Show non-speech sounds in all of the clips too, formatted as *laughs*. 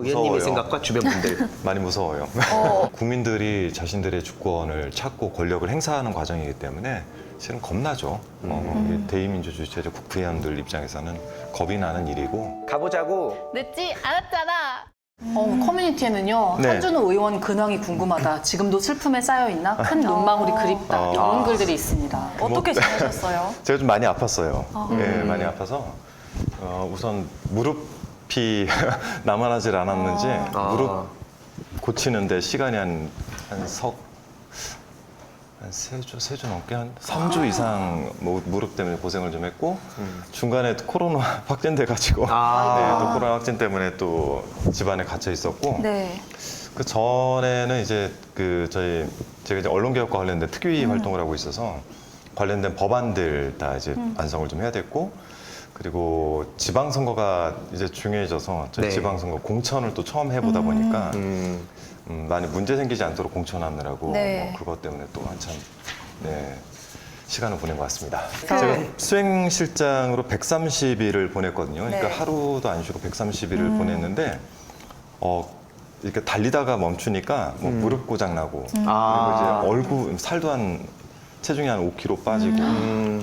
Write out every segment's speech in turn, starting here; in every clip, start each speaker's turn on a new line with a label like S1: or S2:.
S1: 의원님의
S2: 무서워요.
S1: 생각과 주변 분들. *laughs*
S2: 많이 무서워요.
S3: 어. *laughs*
S2: 국민들이 자신들의 주권을 찾고 권력을 행사하는 과정이기 때문에 실은 겁나죠. 어, 이 대의민주주의 체제 국회의원들 입장에서는 겁이 나는 일이고
S1: 가보자고.
S3: 늦지 않았잖아.
S4: 어, 커뮤니티에는요
S2: 네.
S4: 한준호 의원 근황이 궁금하다. 지금도 슬픔에 쌓여 있나? 큰 눈망울이 그립다.
S2: 어.
S4: 이런 글들이 있습니다.
S3: 어떻게 지내셨어요? *laughs*
S2: 제가 좀 많이 아팠어요. 예, 많이 아파서 어, 우선 무릎 이 *laughs* 남아나질 않았는지
S1: 아.
S2: 무릎 고치는데 시간이 한 한 석 한 세 주, 세 주 넘게 한 삼 주 이상 뭐 무릎 때문에 고생을 좀 했고 중간에 또 코로나 *laughs* 확진돼 가지고
S1: 아.
S2: 네, 또 코로나 확진 때문에 또 집안에 갇혀 있었고
S3: 네.
S2: 그 전에는 이제 그 저희 제가 이제 언론개혁과 관련된 특위 활동을 하고 있어서 관련된 법안들 다 이제 완성을 좀 해야 됐고 그리고 지방선거가 이제 중요해져서 저희
S1: 네.
S2: 지방선거 공천을 또 처음 해보다 보니까
S1: 음.
S2: 음, 많이 문제 생기지 않도록 공천하느라고
S3: 네.
S2: 뭐 그것 때문에 또 한참 네, 시간을 보낸 것 같습니다.
S3: 그-
S2: 제가 수행실장으로 130일을 보냈거든요. 그러니까
S3: 네.
S2: 하루도 안 쉬고 130일을 보냈는데 어, 이렇게 달리다가 멈추니까 뭐 무릎 고장 나고
S1: 아.
S2: 그리고 이제 얼굴 살도 한 체중이 한 5kg 빠지고
S1: 음.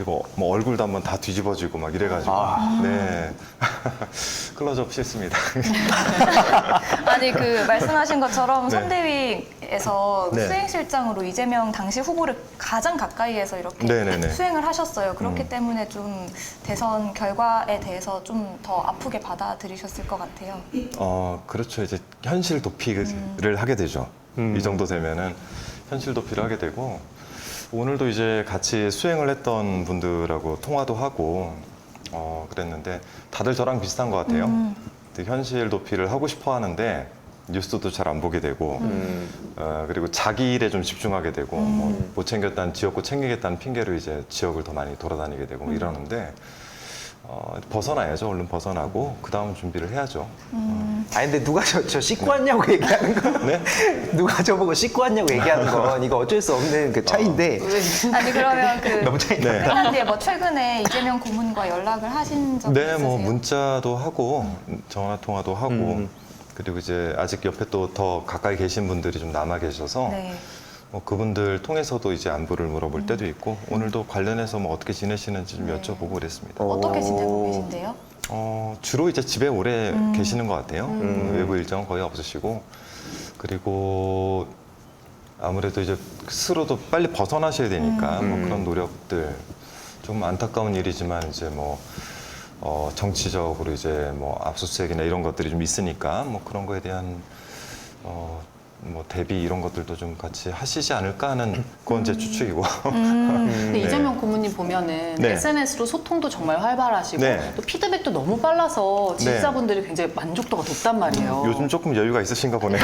S2: 그리고 뭐 얼굴도 한번 다 뒤집어지고 막 이래가지고
S1: 아.
S2: 네 *laughs* 클로즈업 싫습니다. *laughs*
S3: 아니 그 말씀하신 것처럼
S2: 네.
S3: 선대위에서
S2: 네.
S3: 수행실장으로 이재명 당시 후보를 가장 가까이에서 이렇게
S2: 네네네.
S3: 수행을 하셨어요. 그렇기
S2: 음.
S3: 때문에 좀 대선 결과에 대해서 좀 더 아프게 받아들이셨을 것 같아요.
S2: 어, 그렇죠. 이제 현실 도피를 하게 되죠.
S1: 음.
S2: 이 정도 되면은 현실 도피를 하게 되고 오늘도 이제 같이 수행을 했던 분들하고 통화도 하고 어, 그랬는데 다들 저랑 비슷한 것 같아요.
S3: 음.
S2: 현실 도피를 하고 싶어 하는데 뉴스도 잘 안 보게 되고
S1: 음.
S2: 어, 그리고 자기 일에 좀 집중하게 되고 뭐못 챙겼다는 지역구 챙기겠다는 핑계로 이제 지역을 더 많이 돌아다니게 되고 뭐 이러는데 어, 벗어나야죠. 얼른 벗어나고 그 다음 준비를 해야죠.
S1: 아 근데 누가 저, 저 씻고 왔냐고 얘기하는 거?
S2: 네? *laughs*
S1: 누가 저보고 씻고 왔냐고 얘기하는 건 *laughs* 이거 어쩔 수 없는 그 차이인데
S3: 아니 그러면 그 *laughs*
S1: 너무 차이
S2: 네.
S1: 나.
S3: 네. 뭐 최근에 이재명 고문과 연락을 하신 적
S2: 네,
S3: 있으세요?
S2: 뭐 문자도 하고 전화 통화도 하고
S1: 음.
S2: 그리고 이제 아직 옆에 또 더 가까이 계신 분들이 좀 남아 계셔서
S3: 네.
S2: 뭐 그분들 통해서도 이제 안부를 물어볼 때도 있고 오늘도 관련해서 뭐 어떻게 지내시는지 좀
S3: 네.
S2: 여쭤보고 그랬습니다.
S3: 어떻게 지내고
S1: 오.
S3: 계신데요?
S2: 어, 주로 이제 집에 오래
S3: 음.
S2: 계시는 것 같아요.
S1: 음.
S2: 외부 일정은 거의 없으시고 그리고 아무래도 이제 스스로도 빨리 벗어나셔야 되니까
S1: 음.
S2: 뭐 그런 노력들 좀 안타까운 일이지만 이제 뭐 어, 정치적으로 이제 뭐 압수수색이나 이런 것들이 좀 있으니까 뭐 그런 거에 대한 어, 뭐 대비 이런 것들도 좀 같이 하시지 않을까 하는 그건 제 추측이고. *laughs*
S4: 근데
S2: 네.
S4: 이재명 고문님 보면은
S2: 네.
S4: SNS로 소통도 정말 활발하시고
S2: 네.
S4: 또 피드백도 너무 빨라서 지지자분들이 굉장히 만족도가 높단 말이에요.
S2: 요즘 조금 여유가 있으신가 보네요.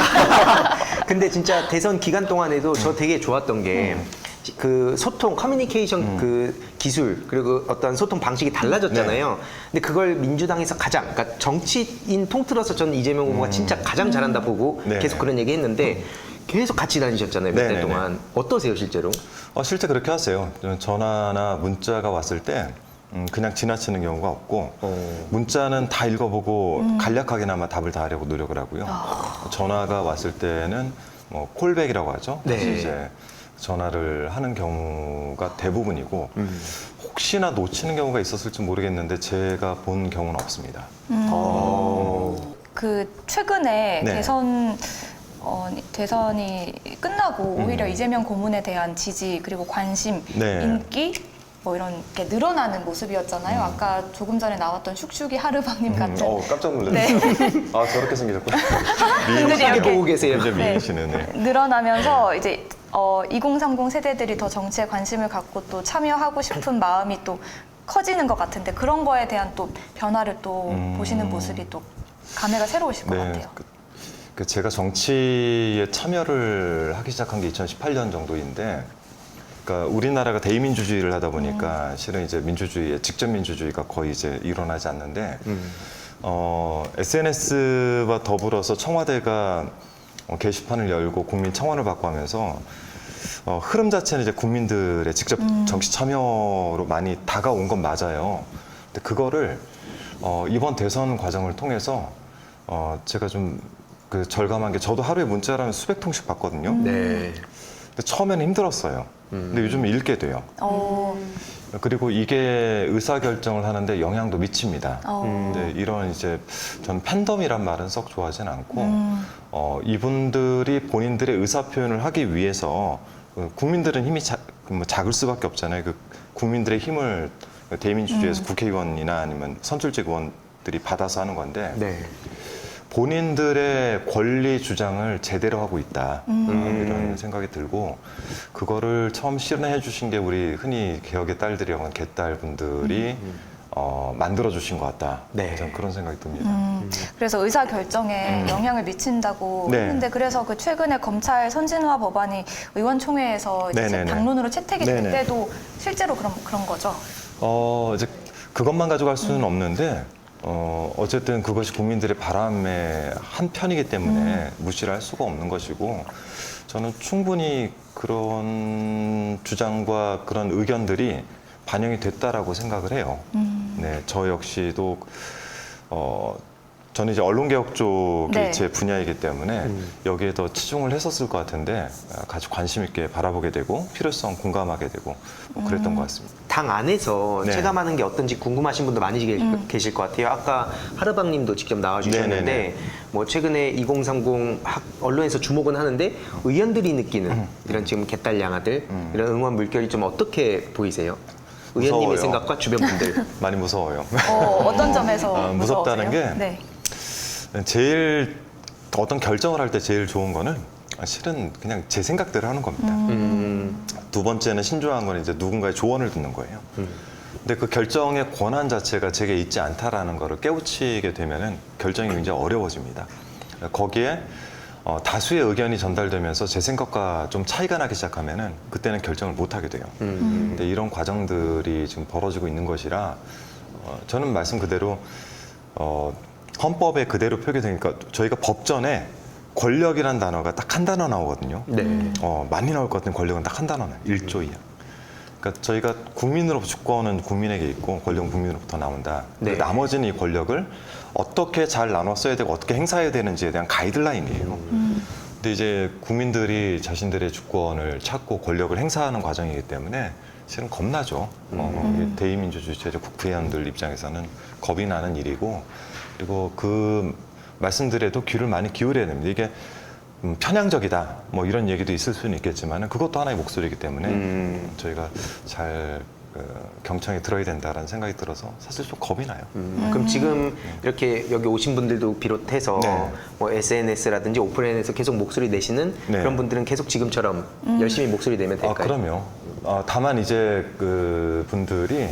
S2: *laughs*
S1: 근데 진짜 대선 기간 동안에도 저 되게 좋았던 게 그 소통, 커뮤니케이션 그 기술 그리고 어떤 소통 방식이 달라졌잖아요. 근데 그걸 민주당에서 가장, 그러니까 정치인 통틀어서 저는 이재명 후보가 진짜 가장 잘한다 보고
S2: 네.
S1: 계속 그런 얘기 했는데 계속 같이 다니셨잖아요, 몇달
S2: 네네네.
S1: 동안. 어떠세요, 실제로?
S2: 어, 실제 그렇게 하세요. 전화나 문자가 왔을 때 음, 그냥 지나치는 경우가 없고
S1: 어.
S2: 문자는 다 읽어보고 간략하게나마 답을 다 하려고 노력을 하고요. 전화가 왔을 때는 뭐 콜백이라고 하죠.
S1: 네.
S2: 그래서 이제 전화를 하는 경우가 대부분이고
S1: 음.
S2: 혹시나 놓치는 경우가 있었을지 모르겠는데 제가 본 경우는 없습니다.
S1: 어.
S3: 그 최근에
S2: 네.
S3: 대선 어, 대선이 끝나고 오히려
S2: 음.
S3: 이재명 고문에 대한 지지 그리고 관심,
S2: 네.
S3: 인기 뭐 이런 게 늘어나는 모습이었잖아요. 아까 조금 전에 나왔던 슉슉이 하르방님 같은
S2: 어, 깜짝 놀랐어요.
S3: 네.
S2: 아 저렇게 생기셨구나. *laughs*
S1: 이렇게 보고 계세요.
S2: 이제 네. 네.
S3: 늘어나면서 이제 어, 2030 세대들이 더 정치에 관심을 갖고 또 참여하고 싶은 마음이 또 커지는 것 같은데 그런 거에 대한 또 변화를 또
S2: 음.
S3: 보시는 모습이 또 감회가 새로우실 것 같아요.
S2: 그, 그 제가 정치에 참여를 하기 시작한 게 2018년 정도인데, 그러니까 우리나라가 대의민주주의를 하다 보니까
S3: 음.
S2: 실은 이제 민주주의, 직접 민주주의가 거의 이제 일어나지 않는데,
S1: 음.
S2: 어, SNS와 더불어서 청와대가 어, 게시판을 열고 국민 청원을 받고 하면서 어, 흐름 자체는 이제 국민들의 직접 정치 참여로 많이 다가온 건 맞아요. 근데 그거를 어, 이번 대선 과정을 통해서 어, 제가 좀 그 절감한 게 저도 하루에 문자를 수백 통씩 받거든요.
S1: 네.
S2: 근데 처음에는 힘들었어요. 근데 요즘 읽게 돼요.
S3: 어,
S2: 그리고 이게 의사 결정을 하는데 영향도 미칩니다.
S3: 어.
S2: 근데 이런 이제 전 팬덤이란 말은 썩 좋아하진 않고
S3: 음.
S2: 어, 이분들이 본인들의 의사 표현을 하기 위해서 어, 국민들은 힘이 자, 뭐 작을 수밖에 없잖아요. 그 국민들의 힘을 대민주주의에서 국회의원이나 아니면 선출직 의원들이 받아서 하는 건데
S1: 네.
S2: 본인들의 권리 주장을 제대로 하고 있다
S3: 음.
S2: 어, 이런 생각이 들고 그거를 처음 실현해 주신 게 우리 흔히 개혁의 딸들이라고 하는 개딸 분들이 어, 만들어 주신 것 같다.
S1: 네.
S2: 저는 그런 생각이 듭니다.
S3: 음, 그래서 의사 결정에 영향을 미친다고
S2: 네.
S3: 했는데 그래서 그 최근에 검찰 선진화 법안이 의원총회에서 이제
S2: 네네네.
S3: 당론으로 채택이 될
S2: 네네.
S3: 때도 실제로 그런 그런 거죠.
S2: 어, 이제 그것만 가져갈 수는 없는데 어, 어쨌든 그것이 국민들의 바람의 한 편이기 때문에 무시를 할 수가 없는 것이고 저는 충분히 그런 주장과 그런 의견들이 반영이 됐다라고 생각을 해요. 네, 저 역시도 어, 저는 이제 언론개혁 쪽이
S3: 네.
S2: 제 분야이기 때문에 여기에 더 치중을 했었을 것 같은데 아, 같이 관심 있게 바라보게 되고 필요성 공감하게 되고 뭐 그랬던 것 같습니다.
S1: 당 안에서
S2: 네.
S1: 체감하는 게 어떤지 궁금하신 분도 많이 계- 계실 것 같아요. 아까 하르방님도 직접 나와주셨는데
S2: 네네네.
S1: 뭐 최근에 2030 학- 언론에서 주목은 하는데 의원들이 느끼는
S2: 음.
S1: 이런 지금 개딸 양아들 이런 응원 물결이 좀 어떻게 보이세요? 의원님의
S2: 무서워요.
S1: 생각과 주변 분들. *laughs*
S2: 많이 무서워요.
S3: 어, 어떤 점에서
S2: 아, 무섭다는? 게
S3: 네.
S2: 제일 어떤 결정을 할 때 제일 좋은 거는 실은 그냥 제 생각대로 하는 겁니다.
S1: 음,
S2: 두 번째는 신중한 건 이제 누군가의 조언을 듣는 거예요. 근데 그 결정의 권한 자체가 제게 있지 않다라는 거를 깨우치게 되면은 결정이 굉장히 어려워집니다. 거기에 어, 다수의 의견이 전달되면서 제 생각과 좀 차이가 나기 시작하면은 그때는 결정을 못 하게 돼요.
S1: 음.
S2: 근데 이런 과정들이 지금 벌어지고 있는 것이라 어, 저는 말씀 그대로 어, 헌법에 그대로 표기되니까 저희가 법전에 권력이란 단어가 딱 한 단어 나오거든요.
S1: 네.
S2: 어, 많이 나올 것 같은 권력은 딱 한 단어는 일조 이하. 그러니까 저희가 국민으로부터 주권은 국민에게 있고 권력은 국민으로부터 나온다.
S1: 네.
S2: 그 나머지는 이 권력을 어떻게 잘 나눠 써야 되고 어떻게 행사해야 되는지에 대한 가이드라인이에요. 근데 이제 국민들이 자신들의 주권을 찾고 권력을 행사하는 과정이기 때문에 실은 겁나죠. 어, 이게 대의민주주의 체제 국회의원들 입장에서는 겁이 나는 일이고 그리고 그 말씀들에도 귀를 많이 기울여야 됩니다. 이게 음, 편향적이다 뭐 이런 얘기도 있을 수는 있겠지만 그것도 하나의 목소리이기 때문에
S1: 음.
S2: 저희가 잘 그, 경청에 들어야 된다라는 생각이 들어서 사실 좀 겁이 나요.
S1: 음, 그럼 지금 이렇게 여기 오신 분들도 비롯해서
S2: 네.
S1: 뭐 SNS라든지 오프라인에서 계속 목소리 내시는
S2: 네.
S1: 그런 분들은 계속 지금처럼 열심히 목소리 내면
S2: 아,
S1: 될까요?
S2: 그럼요. 아, 다만 이제 그 분들이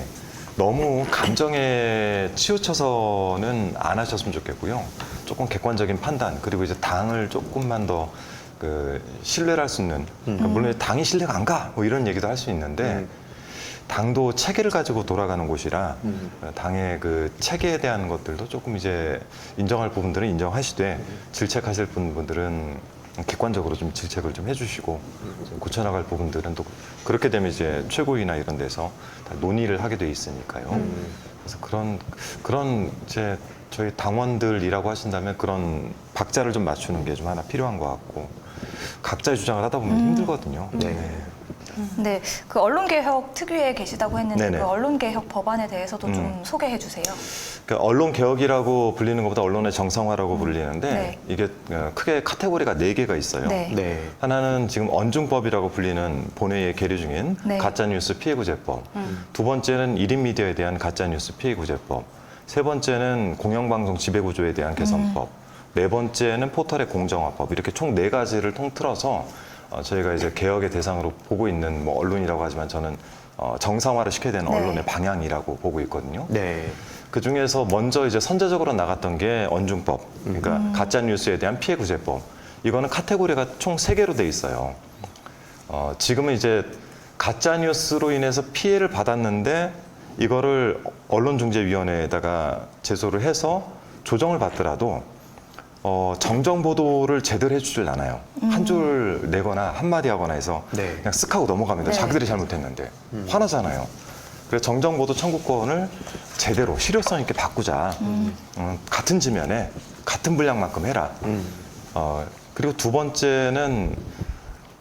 S2: 너무 감정에 치우쳐서는 안 하셨으면 좋겠고요. 조금 객관적인 판단 그리고 이제 당을 조금만 더 그 신뢰를 할 수 있는 그러니까 물론 당이 신뢰가 안 가 뭐 이런 얘기도 할 수 있는데
S1: 음.
S2: 당도 체계를 가지고 돌아가는 곳이라
S1: 음.
S2: 어, 당의 그 체계에 대한 것들도 조금 이제 인정할 부분들은 인정하시되 질책하실 분들은 객관적으로 좀 질책을 좀 해주시고 좀 고쳐나갈 부분들은 또 그렇게 되면 이제 최고위나 이런 데서 다 논의를 하게 돼 있으니까요.
S1: 음.
S2: 그래서 그런 그런 이제 저희 당원들이라고 하신다면 그런 박자를 좀 맞추는 게 좀 하나 필요한 것 같고 각자의 주장을 하다 보면 힘들거든요.
S1: 네.
S3: 네, 그 언론개혁 특위에 계시다고 했는데
S2: 네네.
S3: 그 언론개혁 법안에 대해서도 좀
S2: 음.
S3: 소개해 주세요.
S2: 그러니까 언론 개혁이라고 불리는 것보다 언론의 정상화라고 불리는데
S3: 네.
S2: 이게 어, 크게 카테고리가 네 개가 있어요.
S3: 네.
S1: 네.
S2: 하나는 지금 언중법이라고 불리는 본회의에 계류 중인
S3: 네.
S2: 가짜뉴스 피해구제법. 두 번째는 1인 미디어에 대한 가짜뉴스 피해구제법. 세 번째는 공영방송 지배구조에 대한 개선법. 네 번째는 포털의 공정화법. 이렇게 총 네 가지를 통틀어서 어, 저희가 이제 개혁의 대상으로 보고 있는 뭐 언론이라고 하지만 저는 어, 정상화를 시켜야 되는
S3: 네.
S2: 언론의 방향이라고 보고 있거든요.
S1: 네.
S2: 그 중에서 먼저 이제 선제적으로 나갔던 게 언중법, 그러니까 가짜 뉴스에 대한 피해 구제법. 이거는 카테고리가 총 세 개로 돼 있어요. 어, 지금은 이제 가짜 뉴스로 인해서 피해를 받았는데 이거를 언론중재위원회에다가 제소를 해서 조정을 받더라도 어, 정정 보도를 제대로 해주질 않아요. 한줄 내거나 한 마디 하거나 해서
S1: 네.
S2: 그냥 쓱 하고 넘어갑니다.
S3: 네.
S2: 자기들이 잘못했는데 화나잖아요. 그래서 정정 보도 청구권을 제대로 실효성 있게 바꾸자. 음, 같은 지면에 같은 분량만큼 해라. 어, 그리고 두 번째는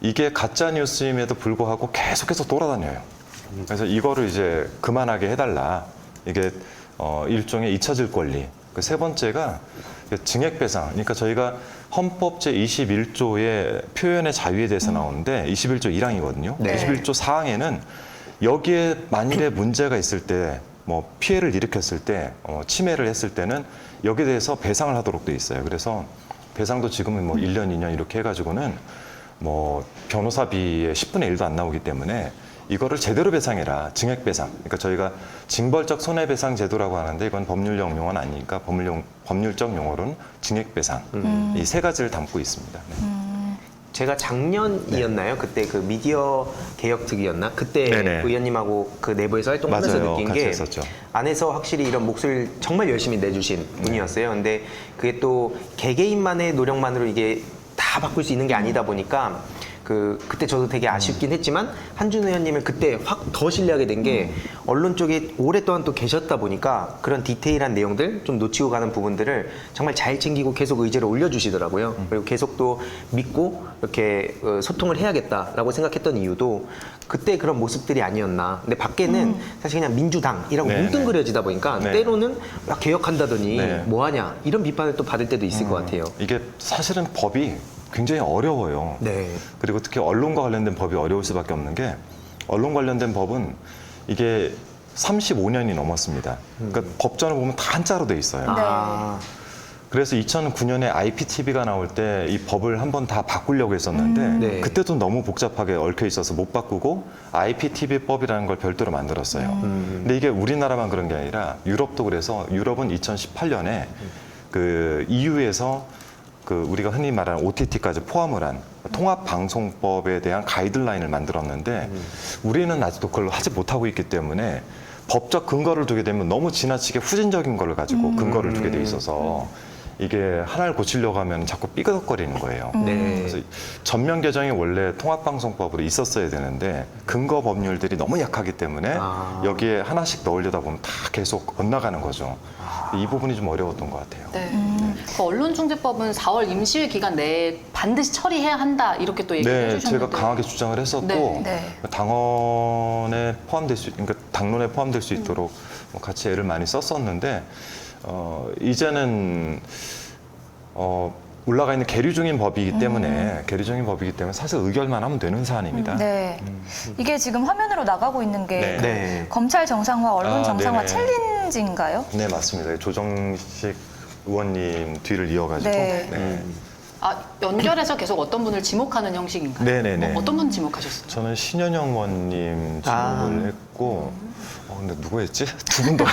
S2: 이게 가짜 뉴스임에도 불구하고 계속해서 돌아다녀요. 그래서 이거를 이제 그만하게 해달라. 이게 어, 일종의 잊혀질 권리. 그 세 번째가 증액배상. 그러니까 저희가 헌법 제 21조의 표현의 자유에 대해서 나오는데 21조 1항이거든요.
S1: 네.
S2: 21조 4항에는 여기에 만일에 문제가 있을 때 뭐 피해를 일으켰을 때 어, 침해를 했을 때는 여기에 대해서 배상을 하도록 돼 있어요. 그래서 배상도 지금은 뭐 1년, 2년 이렇게 해가지고는 뭐 변호사비의 10분의 1도 안 나오기 때문에 이거를 제대로 배상해라. 증액 배상. 그러니까 저희가 징벌적 손해배상 제도라고 하는데 이건 법률용 용어는 아니니까 법률용, 법률적 용어로는 증액 배상. 이세 가지를 담고 있습니다. 네.
S1: 제가 작년이었나요? 그때 그 미디어 개혁 특위였나? 그때
S2: 네네.
S1: 의원님하고 그 내부에서 활동하면서
S2: 맞아요.
S1: 느낀 게
S2: 했었죠.
S1: 안에서 확실히 이런 목소리를 정말 열심히 내주신 분이었어요. 근데 그게 또 개개인만의 노력만으로 이게 다 바꿀 수 있는 게 아니다 보니까 그 그때 저도 되게 아쉽긴 했지만 한준 의원님을 그때 확 더 신뢰하게 된 게 언론 쪽에 오랫동안 또 계셨다 보니까 그런 디테일한 내용들 좀 놓치고 가는 부분들을 정말 잘 챙기고 계속 의제를 올려주시더라고요. 그리고 계속 또 믿고 이렇게 어, 소통을 해야겠다라고 생각했던 이유도 그때 그런 모습들이 아니었나. 근데 밖에는 사실 그냥 민주당이라고
S2: 네,
S1: 뭉뚱그려지다 보니까
S2: 네.
S1: 때로는 막 개혁한다더니
S2: 네.
S1: 뭐하냐 이런 비판을 또 받을 때도 있을 것 같아요.
S2: 이게 사실은 법이 굉장히 어려워요.
S1: 네.
S2: 그리고 특히 언론과 관련된 법이 어려울 수밖에 없는 게 언론 관련된 법은 이게 35년이 넘었습니다. 그러니까 법전을 보면 다 한자로 돼 있어요.
S1: 아,
S2: 그래서 2009년에 IPTV가 나올 때 이 법을 한번 다 바꾸려고 했었는데
S1: 네.
S2: 그때도 너무 복잡하게 얽혀 있어서 못 바꾸고 IPTV법이라는 걸 별도로 만들었어요. 근데 이게 우리나라만 그런 게 아니라 유럽도 그래서 유럽은 2018년에 그 EU에서 그 우리가 흔히 말하는 OTT까지 포함을 한 통합 방송법에 대한 가이드라인을 만들었는데 우리는 아직도 그걸 하지 못하고 있기 때문에 법적 근거를 두게 되면 너무 지나치게 후진적인 걸 가지고 근거를 두게 돼 있어서 이게 하나를 고치려고 하면 자꾸 삐그덕거리는 거예요.
S1: 네.
S2: 그래서 전면 개정이 원래 통합방송법으로 있었어야 되는데 근거 법률들이 너무 약하기 때문에
S1: 아.
S2: 여기에 하나씩 넣으려다 보면 다 계속 엇나가는 거죠. 이 부분이 좀 어려웠던 것 같아요.
S4: 네. 그 언론중재법은 4월 임시회 기간 내에 반드시 처리해야 한다 이렇게 또 얘기를
S2: 네,
S4: 해주셨는데
S2: 제가 강하게 주장을 했었고
S4: 네,
S3: 네.
S2: 당원에 포함될 수, 그러니까 당론에 포함될 수 있도록 뭐 같이 애를 많이 썼었는데 어, 이제는 어, 올라가 있는 계류 중인 법이기 때문에 계류 중인 법이기 때문에 사실 의결만 하면 되는 사안입니다.
S3: 네. 이게 지금 화면으로 나가고 있는 게
S2: 네.
S1: 네.
S3: 검찰 정상화, 언론
S2: 아,
S3: 정상화
S2: 네네.
S3: 챌린지인가요?
S2: 네, 맞습니다. 조정식 의원님 뒤를 이어가지고
S3: 네.
S2: 네.
S4: 아, 연결해서 계속 어떤 분을 지목하는 형식인가요?
S2: 네네네.
S4: 뭐 어떤 분 지목하셨어요?
S2: 저는 신현영 의원님 지목을
S1: 아.
S2: 했고 어, 근데 누구였지? *laughs* 두 분도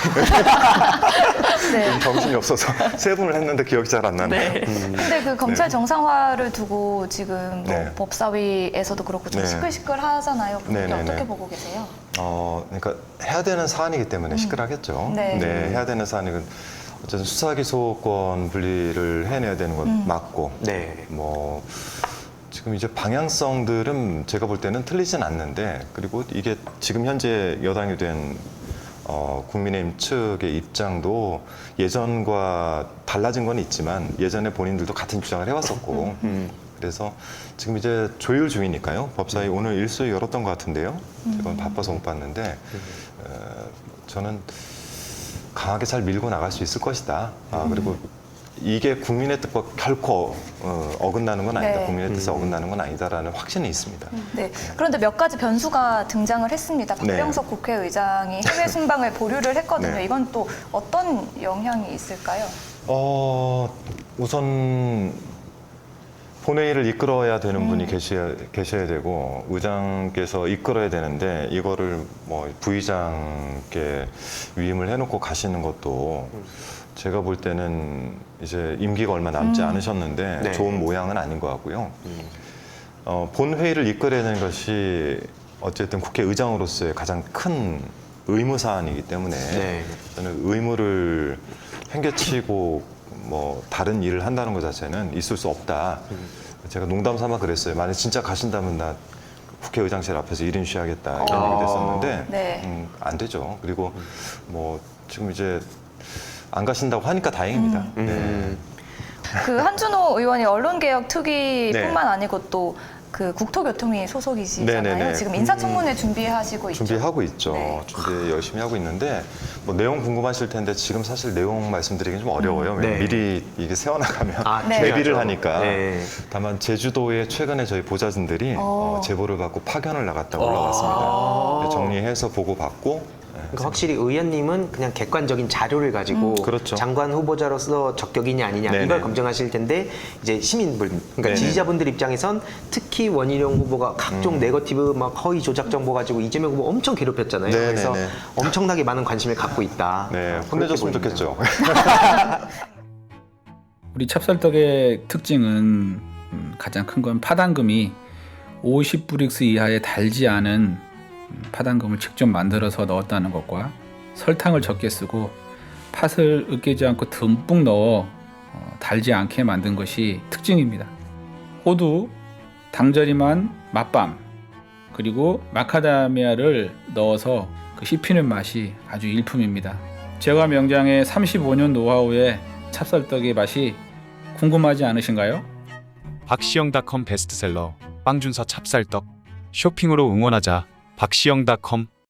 S3: 네.
S2: 정신이 없어서 세 분을 했는데 기억이 잘 안 나네요.
S3: 근데 그 검찰 정상화를 두고 지금 뭐
S2: 네.
S3: 법사위에서도 그렇고 좀
S2: 네.
S3: 시끌시끌 하잖아요. 그게
S2: 네, 네,
S3: 어떻게
S2: 네.
S3: 보고 계세요?
S2: 어, 그러니까 해야 되는 사안이기 때문에 시끌하겠죠.
S3: 네.
S2: 해야 되는 사안이건 어쨌든 수사기소권 분리를 해내야 되는 건 맞고,
S1: 네.
S2: 뭐 지금 이제 방향성들은 제가 볼 때는 틀리진 않는데 그리고 이게 지금 현재 여당이 된 어, 국민의힘 측의 입장도 예전과 달라진 건 있지만 예전에 본인들도 같은 주장을 해왔었고. 그래서 지금 이제 조율 중이니까요. 법사위 오늘 일수에 열었던 것 같은데요. 제가 바빠서 못 봤는데 어, 저는 강하게 잘 밀고 나갈 수 있을 것이다. 아, 그리고 이게 국민의 뜻과 결코 어, 어긋나는 건 아니다
S3: 네.
S2: 국민의 뜻에 어긋나는 건 아니다라는 확신이 있습니다.
S3: 네. 그런데 몇 가지 변수가 등장을 했습니다.
S2: 네.
S3: 박병석 국회의장이 해외 *laughs* 순방을 보류를 했거든요.
S2: 네.
S3: 이건 또 어떤 영향이 있을까요?
S2: 어, 우선 본회의를 이끌어야 되는 분이 계셔야, 계셔야 되고 의장께서 이끌어야 되는데 이거를 뭐 부의장께 위임을 해놓고 가시는 것도 제가 볼 때는 이제 임기가 얼마 남지 않으셨는데
S1: 네.
S2: 좋은 모양은 아닌 것 같고요. 어, 본회의를 이끌어야 되는 것이 어쨌든 국회의장으로서의 가장 큰 의무 사안이기 때문에
S1: 네.
S2: 저는 의무를 행개치고 뭐 다른 일을 한다는 것 자체는 있을 수 없다. 제가 농담 삼아 그랬어요. 만약 진짜 가신다면 나 국회의장실 앞에서 1인 쉬하겠다 이런
S1: 어.
S2: 얘기 됐었는데
S3: 네.
S2: 음, 안 되죠. 그리고 뭐 지금 이제 안 가신다고 하니까 다행입니다. 네.
S1: 음.
S3: 그 한준호 의원이 언론개혁
S2: 네.
S3: 특위뿐만 아니고 또 그 국토교통위 소속이시잖아요.
S2: 네네네.
S3: 지금 인사청문회 준비하시고 있죠.
S2: 준비하고 있죠.
S3: 네.
S2: 준비 열심히 하고 있는데 뭐 내용 궁금하실 텐데 지금 사실 내용 말씀드리기 좀 어려워요.
S1: 네.
S2: 미리 이게 세워나가면
S1: 아,
S3: 네. *laughs*
S2: 대비를
S1: 중요하죠.
S2: 하니까.
S1: 네.
S2: 다만 제주도에 최근에 저희 보좌진들이
S3: 어.
S2: 어, 제보를 받고 파견을 나갔다고
S1: 아.
S2: 올라왔습니다. 네, 정리해서 보고 받고. 네,
S1: 그러니까 확실히 의원님은 그냥 객관적인 자료를 가지고
S2: 그렇죠.
S1: 장관 후보자로서 적격이냐 아니냐
S2: 네네.
S1: 이걸 검증하실 텐데 이제 시민분 그러니까
S2: 네네.
S1: 지지자분들 입장에선 특히 원희룡 후보가 각종 네거티브 막 허위 조작 정보 가지고 이재명 후보 엄청 괴롭혔잖아요.
S2: 네네네.
S1: 그래서 엄청나게 많은 관심을 갖고 있다.
S2: 네,
S1: 그렇게
S2: 혼내줬으면
S1: 보입니다.
S2: 좋겠죠. *laughs*
S5: 우리 찹쌀떡의 특징은 음, 가장 큰 건 파당금이 50브릭스 이하의 달지 않은 음, 파당금을 직접 만들어서 넣었다는 것과 설탕을 적게 쓰고 팥을 으깨지 않고 듬뿍 넣어 어, 달지 않게 만든 것이 특징입니다. 호두, 당절임한 맛밤, 그리고 마카다미아를 넣어서 그 씹히는 맛이 아주 일품입니다. 제과 명장의 35년 노하우에 찹쌀떡의 맛이 궁금하지 않으신가요?
S6: 박시영닷컴 베스트셀러 빵준서 찹쌀떡 쇼핑으로 응원하자 박시영 닷컴